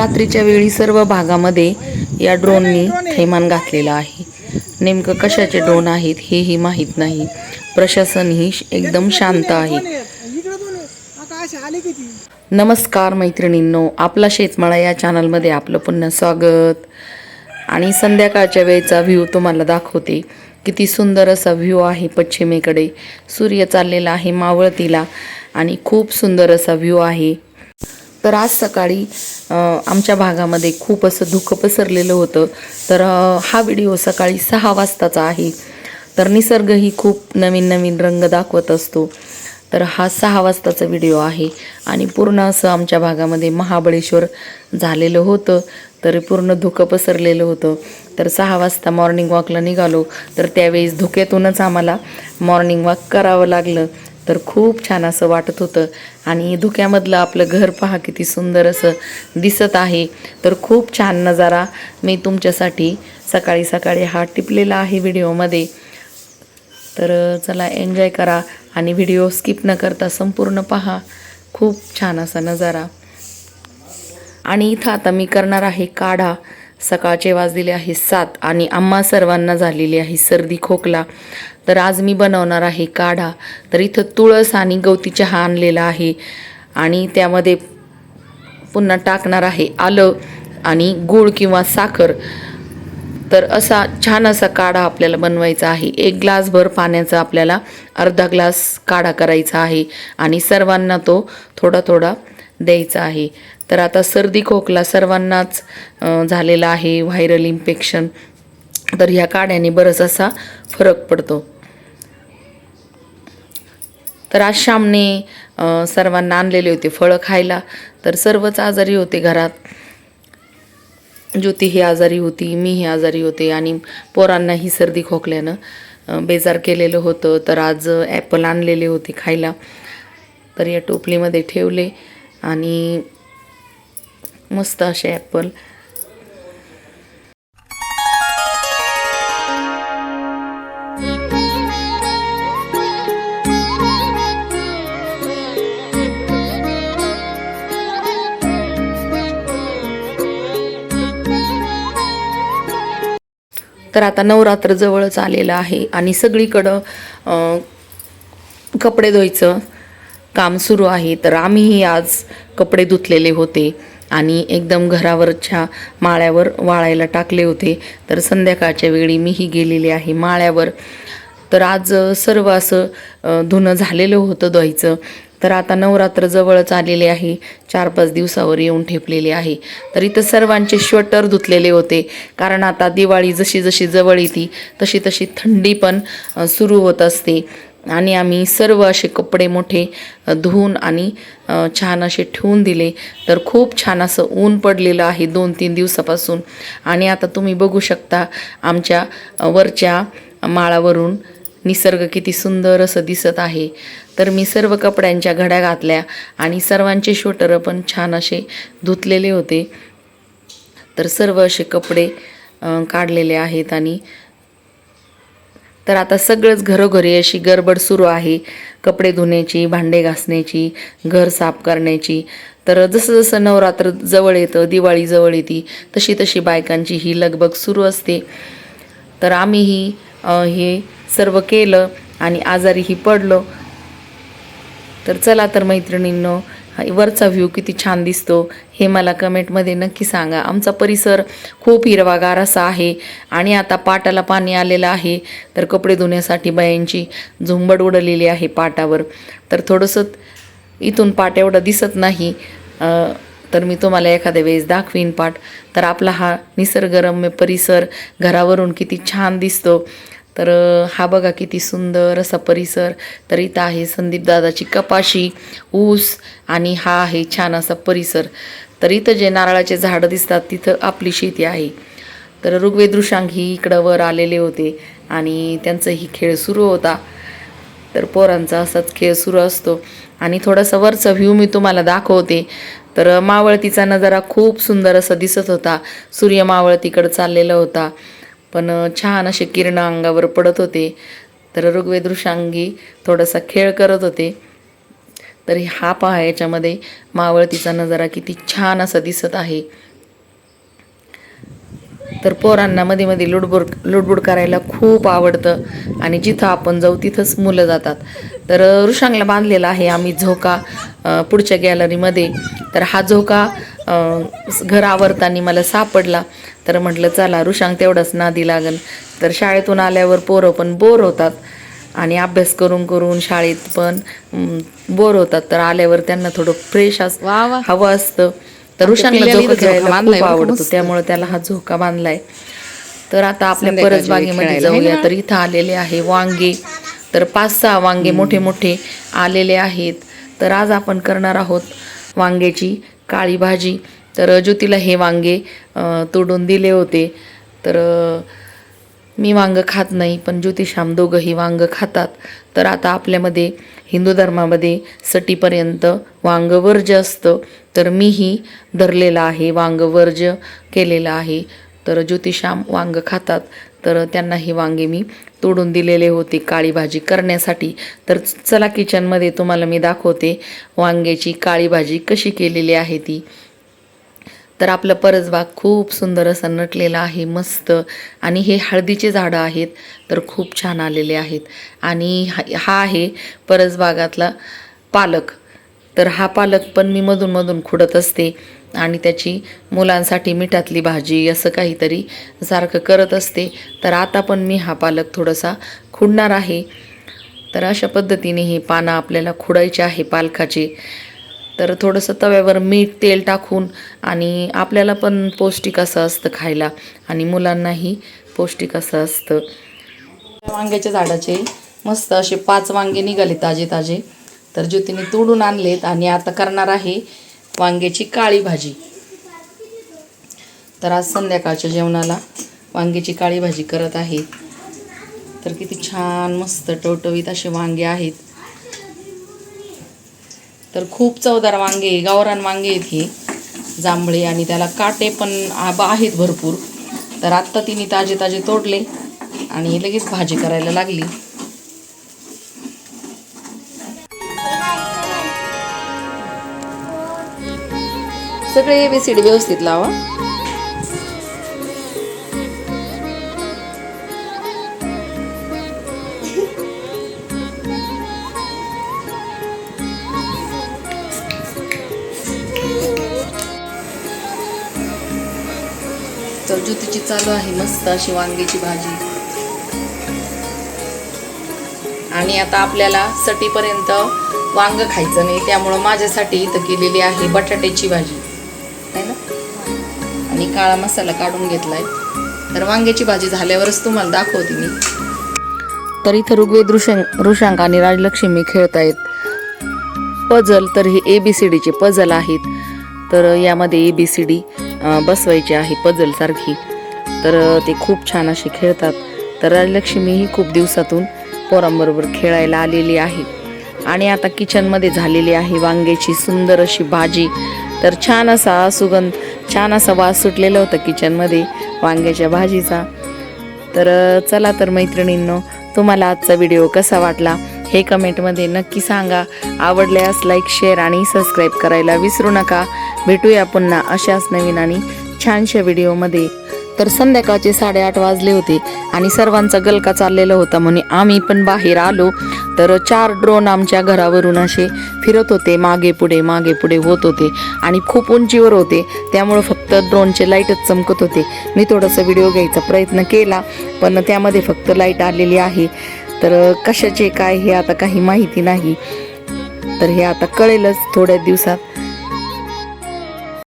रात्रीच्या वेळी सर्व भागामध्ये या ड्रोननी थैमान घातलेलं आहे. नेमकं कशाचे ड्रोन आहेत हेही माहीत नाही. प्रशासनही एकदम शांत आहे. नमस्कार मैत्रिणींनो आपला शेतमाळा या चॅनलमध्ये आपलं पुन्हा स्वागत. आणि संध्याकाळच्या वेळेचा व्ह्यू तुम्हाला दाखवते. किती सुंदर असा व्ह्यू आहे पश्चिमेकडे. सूर्य चाललेला आहे मावळतीला आणि खूप सुंदर असा व्ह्यू आहे. तर आज सकाळी आमच्या भागामध्ये खूप असं धुकं पसरलेलं होतं. तर हा व्हिडिओ सकाळी सहा वाजताचा आहे. तर निसर्गही खूप नवीन नवीन रंग दाखवत असतो. तर हा सहा वाजताचा व्हिडिओ आहे. आणि पूर्ण असं आमच्या भागामध्ये महाबळेश्वर झालेलं होतं. तर पूर्ण धुकं पसरलेलं होतं. तर सहा वाजता मॉर्निंग वॉकला निघालो. तर त्यावेळेस धुक्यातूनच आम्हाला मॉर्निंग वॉक करावं लागलं. तर खूप छान असं वाटत होतं. आणि धुक्यामधलं आपलं घर पहा किती सुंदर असं दिसत आहे. तर खूप छान नजारा मी तुमच्यासाठी सकाळी सकाळी हा टिपलेला आहे व्हिडिओमध्ये. तर चला एन्जॉय करा आणि व्हिडिओ स्किप न करता संपूर्ण पहा. खूप छान असा नजारा. आणि इथं आता मी करणार आहे काढा. सकाळचे वाजलेले आहे सात आणि आम्हा सर्वांना झालेली आहे सर्दी खोकला. तर आज मी बनवणार आहे काढा. तर इथं तुळस आणि गवती चहा आणलेला आहे आणि त्यामध्ये पुन्हा टाकणार आहे आलं आणि गूळ किंवा साखर. तर असा छान असा काढा आपल्याला बनवायचा आहे. एक ग्लासभर पाण्याचा आपल्याला अर्धा ग्लास काढा करायचा आहे आणि सर्वांना तो थोडा थोडा द्यायचा आहे. तर आता सर्दी खोकला सर्वांनाच झालेला आहे व्हायरल इन्फेक्शन. तर ह्या काड्याने बरंच असा फरक पडतो. तर आज श्यामने सर्वांना आणलेले होते फळं खायला. तर सर्वच आजारी होते घरात. ज्योती ही आजारी होती मी ही आजारी होते आणि पोरांनाही सर्दी खोकल्यानं बेजार केलेलं होतं. तर आज ॲपल आणलेले होते खायला. तर या टोपलीमध्ये ठेवले. आणि मस्त असे ॲपल तर आता नवरात्र जवळच आलेलं आहे आणि सगळीकडं कपडे धुवायचं. काम सुरू आहे तर आम्हीही आज कपडे धुतलेले होते आणि एकदम घरावरच्या माळ्यावर वाळायला टाकले होते. तर संध्याकाळच्या वेळी मीही गेलेले आहे माळ्यावर. तर आज सर्व असं धुणं झालेलं होतं धुवायचं. तर आता नवरात्र जवळच आलेले आहे. चार पाच दिवसावर येऊन ठेपलेले आहे. तर इथं सर्वांचे श्वेटर धुतलेले होते. कारण आता दिवाळी जशी जशी जवळ येते तशी तशी थंडी पण सुरू होत असते. आणि आम्ही सर्व असे कपडे मोठे धुवून आणि छान असे ठेवून दिले. तर खूप छान असं ऊन पडलेलं आहे दोन तीन दिवसापासून. आणि आता तुम्ही बघू शकता आमच्या वरच्या माळावरून निसर्ग किती सुंदर असं दिसत आहे. तर मी सर्व कपड्यांच्या घड्या घातल्या आणि सर्वांचे श्वेटर पण छान असे धुतलेले होते. तर सर्व असे कपडे काढलेले आहेत आणि तर आता सगळंच घरोघरी अशी गडबड सुरू आहे. कपडे धुण्याची भांडे घासण्याची घर साफ करण्याची. तर जसं जसं नवरात्र जवळ येतं दिवाळी जवळ येते तशी तशी बायकांची ही लगबग सुरू असते. तर आम्हीही हे सर्व केलं आणि आजारीही पडलो. तर चला तर मैत्रिणींनो वरचा व्ह्यू किती छान दिसतो. हे मला कमेंटमध्ये नक्की सांगा. आमचा परिसर खूप हिरवागार असा आहे आणि आता पाटाला पाणी आलेलं आहे. तर कपडे धुण्यासाठी बायांची झुंबड उडलेली आहे पाटावर. तर थोडंसं इथून पाट एवढं दिसत नाही. तर मी तुम्हाला एखाद्या वेळेस दाखवीन पाठ तर आपला हा निसर्गरम्य परिसर घरावरून किती छान दिसतो. तर हा बघा किती सुंदर असा परिसर. तर इथं आहे संदीप दादाची कपाशी ऊस आणि हा आहे छान असा परिसर. तर इथं जे नारळाचे झाडं दिसतात तिथं आपली शेती आहे. तर ऋग्वेदृशांग ही इकडं वर आलेले होते आणि त्यांचाही खेळ सुरू होता. तर पोरांचा असाच खेळ सुरू असतो. आणि थोडासा वरचा व्ह्यू मी तुम्हाला दाखवते. तर मावळतीचा नजारा खूप सुंदर असा दिसत होता. सूर्य मावळतीकडं चाललेला होता. पण छान असे किरण अंगावर पडत होते. तर ऋग्वेदृशांगी थोडासा खेळ करत होते. तर हा पहा याच्यामध्ये मावळतीचा नजारा किती छान असा दिसत आहे. तर पोरांना मध्ये मध्ये लुडबुड लुडबुड करायला खूप आवडतं आणि जिथं आपण जाऊ तिथंच मुलं जातात. तर ऋषांगला बांधलेला आहे आम्ही झोका पुढच्या गॅलरीमध्ये तर हा झोका घर आवरताना मला सापडला. तर म्हटलं चला रुशांग तेवढंच नादी लागन. तर शाळेतून आल्यावर पोरं पण बोर होतात. आणि अभ्यास करून करून शाळेत पण बोर होतात. तर आल्यावर त्यांना थोडं फ्रेश अस. हवं असतं. तर पिल्ल्याने झोका खेळायला खूप आवडतो. त्यामुळे त्याला हा झोका बांधलाय. तर आता आपल्या संध्याकाळच्या परस बागेमध्ये वेळी खेळायला, जाऊया? तर इथं आलेले आहे वांगे. तर पाच सहा वांगे मोठे मोठे आलेले आहेत. तर आज आपण करणार आहोत वांग्याची काळी भाजी. तर ज्योतीला हे वांगे तोडून दिले होते. तर मी वांग खात नाही पण ज्योतिषाम दोघंही वांग खातात. तर आता आपल्यामध्ये हिंदू धर्मामध्ये सटीपर्यंत वांग वर्ज असतं. तर मीही धरलेलं आहे वांग वर्ज केलेलं आहे. तर ज्योतिषाम वांग खातात. तर त्यांना ही वांगे मी तोडून दिलेले होते काळी भाजी करण्यासाठी. तर चला किचनमध्ये तुम्हाला मी दाखवते वांग्याची काळी भाजी कशी केलेली आहे ती. तर आपलं परसबाग खूप सुंदर असा नटलेला आहे मस्त. आणि हे हळदीचे झाडं आहेत तर खूप छान आलेले आहेत. आणि हा हा आहे परसबागातला पालक. तर हा पालक पण मी मधून मधून खुडत असते. आणि त्याची मुलांसाठी मिठातली भाजी असं काहीतरी सारखं करत असते. तर आता पण मी हा पालक थोडासा खुडणार आहे. तर अशा पद्धतीने हे पानं आपल्याला खुडायचे आहे पालकाचे. तर थोडंसं तव्यावर मीठ तेल टाकून आणि आपल्याला पण पौष्टिक असं असतं खायला आणि मुलांनाही पौष्टिक असं असतं. वांग्याच्या झाडाचे मस्त असे पाच वांगे निघाले ताजे ताजे. तर ज्योतीने तोडून आणलेत आणि आता करणार आहे वांग्याची काळी भाजी. तर आज संध्याकाळच्या जेवणाला वांग्याची काळी भाजी करत आहे तर किती छान मस्त टवटवीत असे वांगे आहेत. तर खूप चवदार वांगे गावरान वांगे आहेत हे. जांभळे आणि त्याला काटे पण आहेत भरपूर. तर आत्ता तिने ताजे ताजे तोडले आणि लगेच भाजी करायला लागली. सगळे एबीसीडी व्यवस्थित लावा. तर ज्योतीची चालू आहे मस्त अशी वांग्याची भाजी. आणि आता आपल्याला सटीपर्यंत वांग खायचं नाही त्यामुळं माझ्यासाठी इथं केलेली आहे बटाट्याची भाजी. आणि काळा मसाला काढून घेतलाय. तर वांग्याची भाजी झाल्यावरच तुम्हाला दाखवते मी. तर इथं ऋग्वेद ऋषांक ऋषांक आणि राजलक्ष्मी खेळत आहेत पझल तर हे ए बी सी डीचे पझल आहेत. तर यामध्ये ए बी सी डी बसवायची आहे पझलसारखी तर ते खूप छान असे खेळतात. तर राजलक्ष्मी ही खूप दिवसातून पोरांबरोबर खेळायला आलेली आहे. आणि आता किचनमध्ये झालेली आहे वांग्याची सुंदर अशी भाजी. तर छान असा सुगंध छान असा वास सुटलेला होता किचनमध्ये वांग्याच्या भाजीचा. तर चला तर मैत्रिणींनो तुम्हाला आजचा व्हिडिओ कसा वाटला हे कमेंटमध्ये नक्की सांगा. आवडल्यास लाईक शेअर आणि सबस्क्राईब करायला विसरू नका. भेटूया पुन्हा अशाच नवीन आणि छानशा व्हिडिओमध्ये तर संध्याकाळचे साडेआठ वाजले होते आणि सर्वांचा गलका चाललेला होता म्हणे आम्ही पण बाहेर आलो. तर चार ड्रोन आमच्या घरावरून असे फिरत होते मागे पुढे मागे पुढे होत होते आणि खूप उंचीवर होते. त्यामुळं फक्त ड्रोनचे लाईटच चमकत होते. मी थोडासा व्हिडिओ घ्यायचा प्रयत्न केला पण त्यामध्ये फक्त लाइट आलेली आहे. तर कशाचे काय हे आता काही माहिती नाही. तर हे आता कळेलच थोड्या दिवसात.